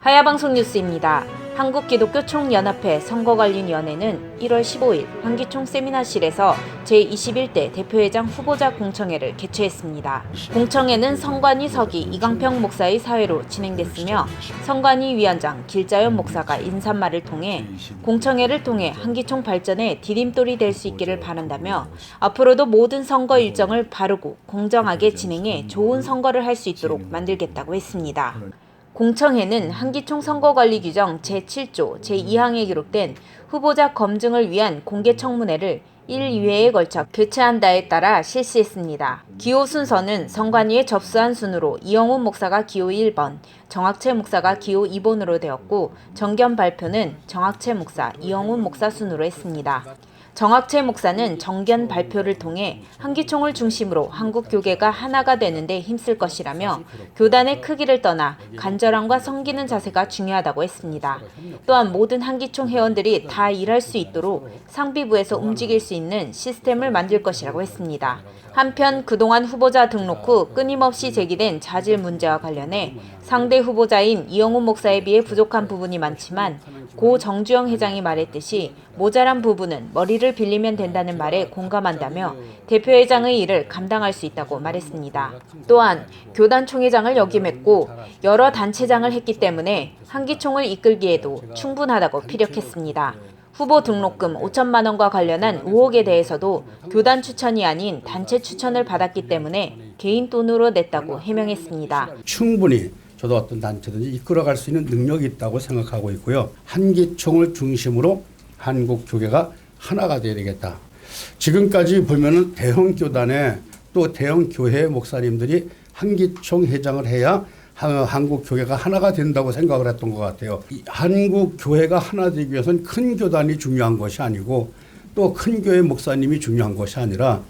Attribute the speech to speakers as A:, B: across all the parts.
A: 하야방송 뉴스입니다. 한국기독교총연합회 선거관리위원회는 1월 15일 한기총 세미나실에서 제21대 대표회장 후보자 공청회를 개최했습니다. 공청회는 선관위 서기 이강평 목사의 사회로 진행됐으며 선관위 위원장 길자연 목사가 인사말을 통해 공청회를 통해 한기총 발전에 디딤돌이 될 수 있기를 바란다며 앞으로도 모든 선거 일정을 바르고 공정하게 진행해 좋은 선거를 할 수 있도록 만들겠다고 했습니다. 공청회는 한기총 선거관리 규정 제7조 제2항에 기록된 후보자 검증을 위한 공개 청문회를 1, 2회에 걸쳐 개최한다에 따라 실시했습니다. 기호 순서는 선관위에 접수한 순으로 이영훈 목사가 기호 1번, 정학채 목사가 기호 2번으로 되었고 정견 발표는 정학채 목사, 이영훈 목사 순으로 했습니다. 정학채 목사는 정견 발표를 통해 한기총을 중심으로 한국 교계가 하나가 되는데 힘쓸 것이라며 교단의 크기를 떠나 간절함과 섬기는 자세가 중요하다고 했습니다. 또한 모든 한기총 회원들이 다 일할 수 있도록 상비부에서 움직일 수 있는 시스템을 만들 것이라고 했습니다. 한편 그동안 후보자 등록 후 끊임없이 제기된 자질 문제와 관련해 상대 후보자인 이영훈 목사에 비해 부족한 부분이 많지만 고 정주영 회장이 말했듯이 모자란 부분은 머리를 빌리면 된다는 말에 공감한다며 대표회장의 일을 감당할 수 있다고 말했습니다. 또한 교단 총회장을 역임했고 여러 단체장을 했기 때문에 한기총을 이끌기에도 충분하다고 피력했습니다. 후보 등록금 5천만 원과 관련한 의혹에 대해서도 교단 추천이 아닌 단체 추천을 받았기 때문에 개인 돈으로 냈다고 해명했습니다.
B: 충분히 저도 어떤 단체든지 이끌어갈 수 있는 능력이 있다고 생각하고 있고요. 한기총을 중심으로 한국 교계가 하나가 되어야 되겠다. 지금까지 보면은 대형 교단에 또 대형 교회 목사님들이 한기총 회장을 해야 한- 한국 교회가 하나가 된다고 생각을 했던 것 같아요. 이 한국 교회가 하나 되기 위해서는 큰 교단이 중요한 것이 아니고 또 큰 교회 목사님이 중요한 것이 아니라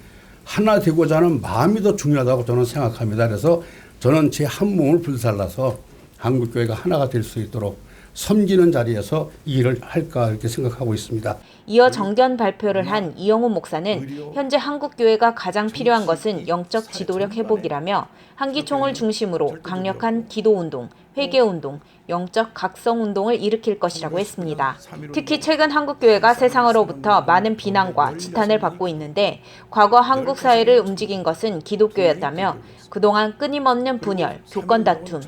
B: 하나 되고자 하는 마음이 더 중요하다고 저는 생각합니다. 그래서 저는 제 한 몸을 불살라서 한국 교회가 하나가 될 수 있도록 섬기는 자리에서 이 일을 할까 이렇게 생각하고 있습니다.
A: 이어 정견 발표를 한 이영훈 목사는 현재 한국 교회가 가장 필요한 것은 영적 지도력 회복이라며 한기총을 중심으로 강력한 기도 운동, 회개 운동, 영적 각성 운동을 일으킬 것이라고 했습니다. 특히 최근 한국 교회가 세상으로부터 많은 비난과 지탄을 받고 있는데 과거 한국 사회를 움직인 것은 기독교였다며 그동안 끊임없는 분열, 교권 다툼,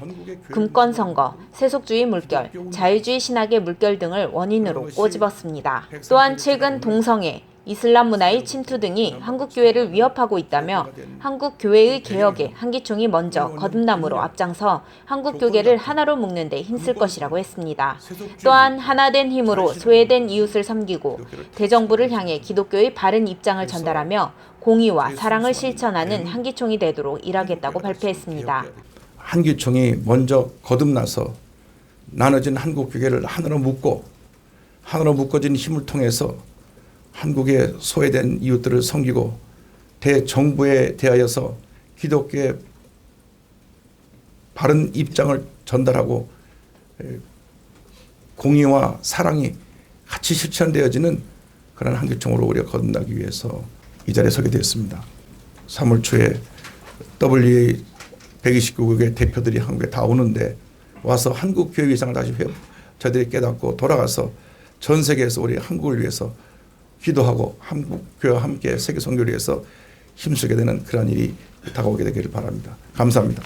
A: 금권 선거, 세속주의 물결, 자유주의 신학의 물결 등을 원인으로 꼬집었습니다. 또한 최근 동성애, 이슬람 문화의 침투 등이 한국 교회를 위협하고 있다며 한국 교회의 개혁에 한기총이 먼저 거듭남으로 앞장서 한국 교계를 하나로 묶는 데 힘쓸 것이라고 했습니다. 또한 하나된 힘으로 소외된 이웃을 섬기고 대정부를 향해 기독교의 바른 입장을 전달하며 공의와 사랑을 실천하는 한기총이 되도록 일하겠다고 발표했습니다.
C: 한기총이 먼저 거듭나서 나눠진 한국 교계를 하나로 묶고 하나로 묶어진 힘을 통해서 한국의 소외된 이웃들을 섬기고 대정부에 대하여서 기독교의 바른 입장을 전달하고 에, 공의와 사랑이 같이 실천되어지는 그런 한기총으로 우리가 거듭나기 위해서 이 자리에 서게 되었습니다. 3월 초에 WA 129국의 대표들이 한국에 다 오는데 와서 한국 교회 위상을 다시 회 저들이 깨닫고 돌아가서 전 세계에서 우리 한국을 위해서 기도하고 한국 교회와 함께 세계 선교를 위해서 힘쓰게 되는 그런 일이 다가오게 되기를 바랍니다. 감사합니다.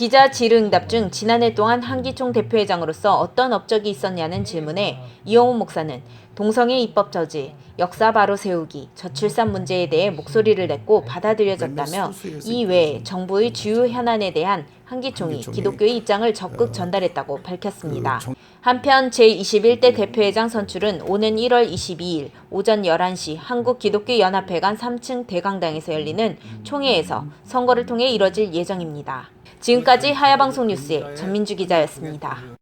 A: 기자 질의응답 중 지난해 동안 한기총 대표회장으로서 어떤 업적이 있었냐는 질문에 이영훈 목사는 동성애 입법 저지, 역사 바로 세우기, 저출산 문제에 대해 목소리를 냈고 받아들여졌다며 이 외에 정부의 주요 현안에 대한 한기총이 기독교의 입장을 적극 전달했다고 밝혔습니다. 한편 제21대 대표회장 선출은 오는 1월 22일 오전 11시 한국기독교연합회관 3층 대강당에서 열리는 총회에서 선거를 통해 이뤄질 예정입니다. 지금까지 하야방송 뉴스의 전민주 기자였습니다.